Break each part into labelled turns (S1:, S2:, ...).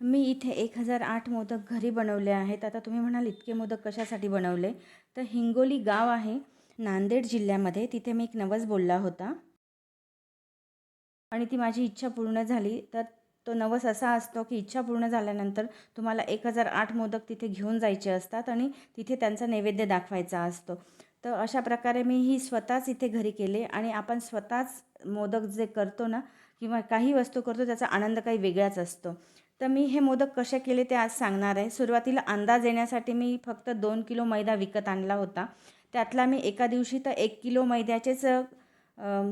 S1: मी इथे एक हजार आठ मोदक घरी बनवले आहेत. आता तुम्ही म्हणाल इतके मोदक कशासाठी बनवले? तर हिंगोली गाव आहे नांदेड जिल्ह्यामध्ये. तिथे मी एक नवस बोलला होता. आणि ती माझी इच्छा पूर्ण झाली. तर तो नवस असा असतो की इच्छा पूर्ण झाल्यानंतर तुम्हाला एक हजार आठ मोदक तिथे घेऊन जायचे असतात आणि तिथे त्यांचा नैवेद्य दाखवायचा असतो. तर अशा प्रकारे मी ही स्वतःच इथे घरी केले आणि आपण स्वतःच मोदक जे करतो ना किंवा काही वस्तू करतो त्याचा आनंद काही वेगळाच असतो. तर मी हे मोदक कसे केले ते आज सांगणार आहे. सुरुवातीला अंदाज येण्यासाठी मी फक्त दोन किलो मैदा विकत आणला होता. त्यातला मी एका दिवशी तर एक किलो मैद्याचेच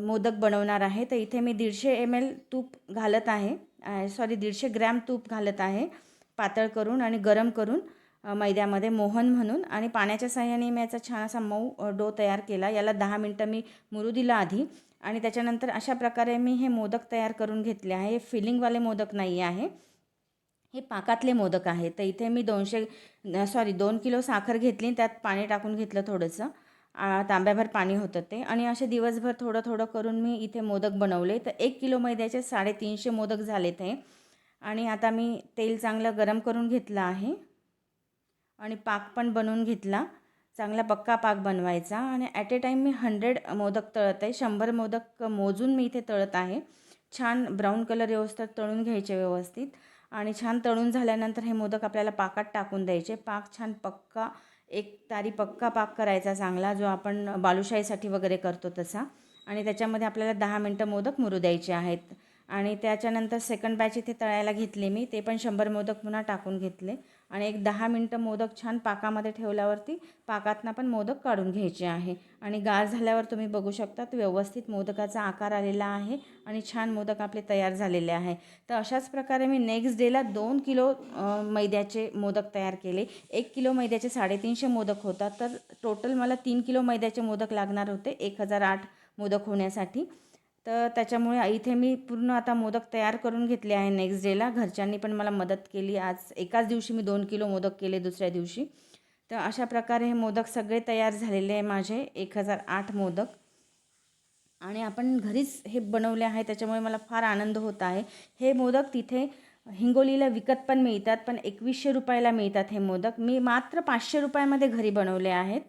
S1: मोदक बनवणार आहे. तर इथे मी दीडशे एम एल तूप घालत आहे. सॉरी दीडशे ग्रॅम तूप घालत आहे. पातळ करून आणि गरम करून मैद्यामध्ये मोहन म्हणून आणि पाण्याच्या साह्याने मी याचा छान असा मऊ डो तयार केला. याला दहा मिनटं मी मुरू दिला आधी आणि त्याच्यानंतर अशा प्रकारे मी हे मोदक तयार करून घेतले आहे. हे फिलिंगवाले मोदक नाही आहे. हे पाकातले मोदक आहेत. तर इथे मी दोनशे सॉरी दोन किलो साखर घेतली. त्यात पाणी टाकून घेतलं थोडंसं. तांब्याभर पाणी होतं ते. आणि असे दिवसभर थोडं थोडं करून मी इथे मोदक बनवले. तर एक किलो मैद्याचे साडेतीनशे मोदक झाले ते आणि आता मी तेल चांगलं गरम करून घेतलं आहे. आणि पाक पण बनवून घेतला. चांगला पक्का पाक बनवायचा. आणि ॲट ए टाईम मी हंड्रेड मोदक तळत आहे. शंभर मोदक मोजून मी इथे तळत आहे. छान ब्राऊन कलर व्यवस्थित तळून घ्यायचे व्यवस्थित. आणि छान तळून झाल्यानंतर हे मोदक आपल्याला पाकात टाकून द्यायचे. पाक छान पक्का एक तारी पक्का पाक करायचा चांगला जो आपण बालुशाहीसाठी वगैरे करतो तसा. आणि त्याच्यामध्ये आपल्याला दहा मिनटं मोदक मुरू द्यायचे आहेत. आणि त्याच्यानंतर सेकंड बॅच इथे तळायला घेतले मी ते पण शंभर मोदक पुन्हा टाकून घेतले. आणि एक दहा मिनटं मोदक छान पाकामध्ये ठेवल्यावरती पाकातनं पण मोदक काढून घ्यायचे आहे. आणि गार झाल्यावर तुम्ही बघू शकतात व्यवस्थित मोदकाचा आकार आलेला आहे आणि छान मोदक आपले तयार झालेले आहे. तर अशाच प्रकारे मी नेक्स्ट डेला दोन किलो मैद्याचे मोदक तयार केले. एक किलो मैद्याचे साडेतीनशे मोदक होतात. तर टोटल मला तीन किलो मैद्याचे मोदक लागणार होते एक हजार आठ मोदक होण्यासाठी. तर त्याच्यामुळे इथे मी पूर्ण आता मोदक तयार करून घेतले आहे नेक्स्ट डेला घरच्यांनी पण मला मदत केली. आज एकाच दिवशी मी दोन किलो मोदक केले दुसऱ्या दिवशी. तर अशा प्रकारे हे मोदक सगळे तयार झालेले आहे माझे. एक हजार आठ मोदक. आणि आपण घरीच हे बनवले आहे. त्याच्यामुळे मला फार आनंद होत आहे. हे मोदक तिथे हिंगोलीला विकत पण मिळतात पण एकवीसशे रुपयाला मिळतात हे मोदक. मी मात्र पाचशे रुपयामध्ये घरी बनवले आहेत.